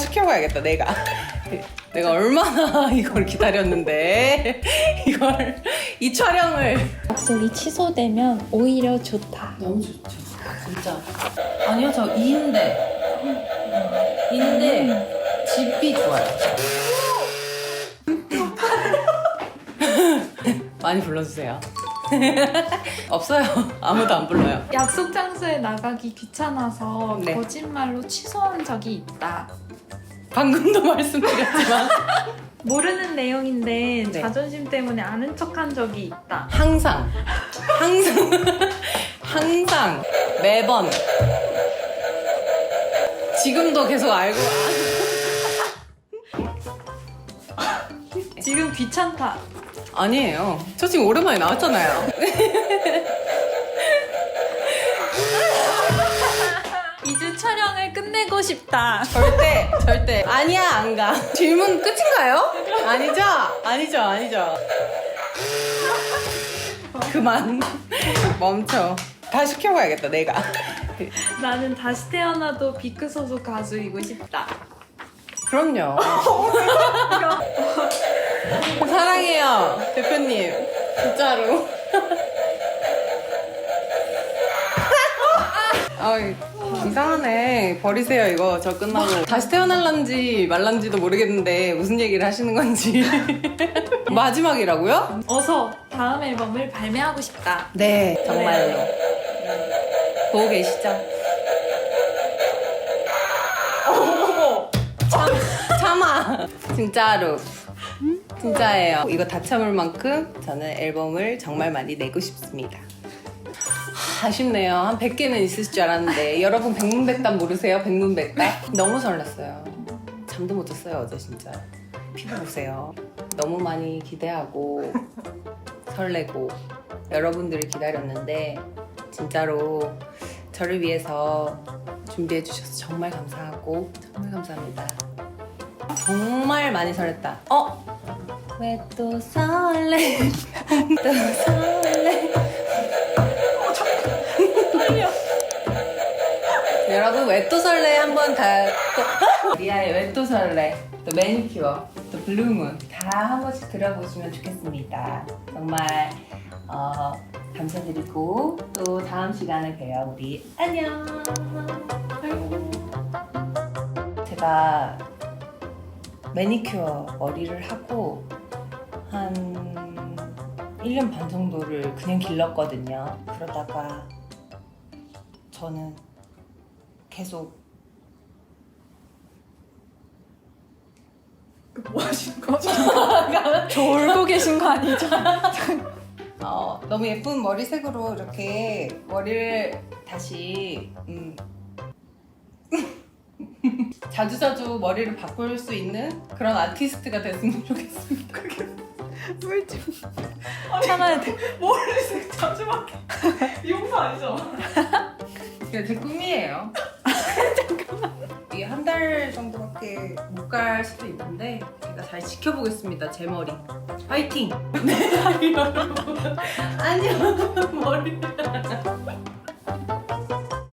시켜봐야겠다 내가. 내가 얼마나 이걸 기다렸는데. 이걸 이 촬영을. 약속이 취소되면 오히려 좋다. 너무 좋죠. 진짜. 아니요 저 2인데. 2인데 집이 좋아요. 많이 불러주세요. 없어요. 아무도 안 불러요. 약속 장소에 나가기 귀찮아서 네. 거짓말로 취소한 적이 있다. 방금도 말씀드렸지만. 모르는 내용인데 네. 자존심 때문에 아는 척한 적이 있다. 항상. 항상. 항상. 매번. 지금도 계속 알고. 지금 귀찮다. 아니에요. 저 지금 오랜만에 나왔잖아요 끝내고 싶다. 절대 절대. 아니야 안 가. 질문 끝인가요? 아니죠? 아니죠 아니죠. 그만. 멈춰. 다 시켜봐야겠다 내가. 나는 다시 태어나도 비크 소속 가수이고 싶다. 그럼요. 사랑해요 대표님. 진짜로. 아. 이 상하네. 버리세요 이거. 저 끝나고. 다시 태어날란지 말란지도 모르겠는데 무슨 얘기를 하시는 건지. 마지막이라고요? 어서 다음 앨범을 발매하고 싶다. 네 정말로 보고 계시죠? 참, 참아. 진짜로. 진짜예요. 이거 다 참을 만큼 저는 앨범을 정말 많이 내고 싶습니다. 하, 아쉽네요 한 100개는 있을 줄 알았는데 여러분 백문백답 모르세요? 백문백답? 너무 설렜어요 잠도 못 잤어요 어제 진짜 피부 보세요 너무 많이 기대하고 설레고 여러분들을 기다렸는데 진짜로 저를 위해서 준비해 주셔서 정말 감사하고 정말 감사합니다. 정말 많이 설렜다. 어? 왜 또 설레? 또 설레? 여러분 왜또 설레 한번 다 또, 리아의 왜또 설레 또 매니큐어 또 블루문 다 한 번씩 들어보시면 좋겠습니다. 정말 어, 감사드리고 또 다음 시간에 봬요. 우리 안녕. 제가 매니큐어 머리를 하고 한 1년 반 정도를 그냥 길렀거든요. 그러다가 저는 계속 뭐 하시는 거죠? 저 울고 계신 거 아니죠? 어, 너무 예쁜 머리색으로 이렇게 머리를 다시 음. 자주자주 머리를 바꿀 수 있는 그런 아티스트가 됐으면 좋겠습니다. 꿀팁. 참아야 돼. 머리색 자주 바뀌 미용사 아니죠? 이게 제 꿈이에요. 이게 한 달 정도밖에 못 갈 수도 있는데 제가 잘 지켜보겠습니다. 제 머리. 파이팅! 네, 여러분. 안녕, 머리.